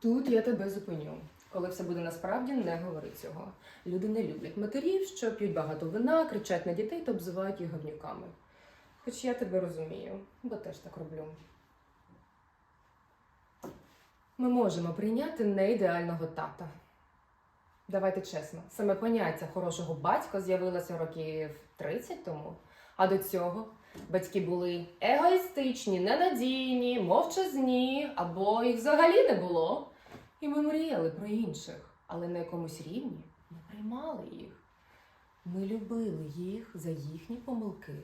Тут я тебе зупиню. Коли все буде насправді, не говори цього. Люди не люблять матерів, що п'ють багато вина, кричать на дітей та обзивають їх говнюками. Хоч я тебе розумію, бо теж так роблю. Ми можемо прийняти неідеального тата. Давайте чесно, саме поняття хорошого батька з'явилося років 30 тому. А до цього батьки були егоїстичні, ненадійні, мовчазні, або їх взагалі не було. І ми мріяли про інших, але на якомусь рівні ми приймали їх. Ми любили їх за їхні помилки.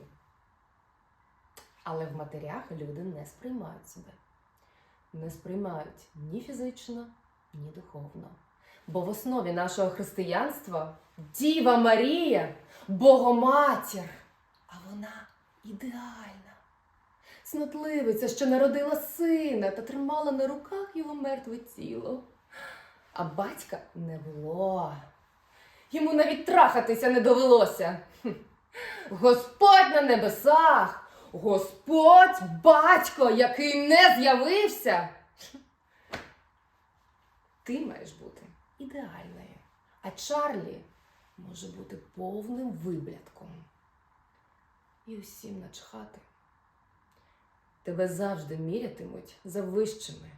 Але в матерях люди не сприймають себе. Не сприймають ні фізично, ні духовно. Бо в основі нашого християнства Діва Марія, Богоматір, вона ідеальна. Снотливиця, що народила сина та тримала на руках його мертве тіло. А батька не було. Йому навіть трахатися не довелося. Господь на небесах! Господь батько, який не з'явився. Ти маєш бути ідеальною, а Чарлі може бути повним виблятком. І усім начхати. Тебе завжди мірятимуть за вищими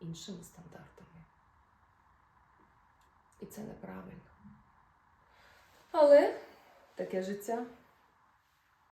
іншими стандартами. І це неправильно. Але таке життя.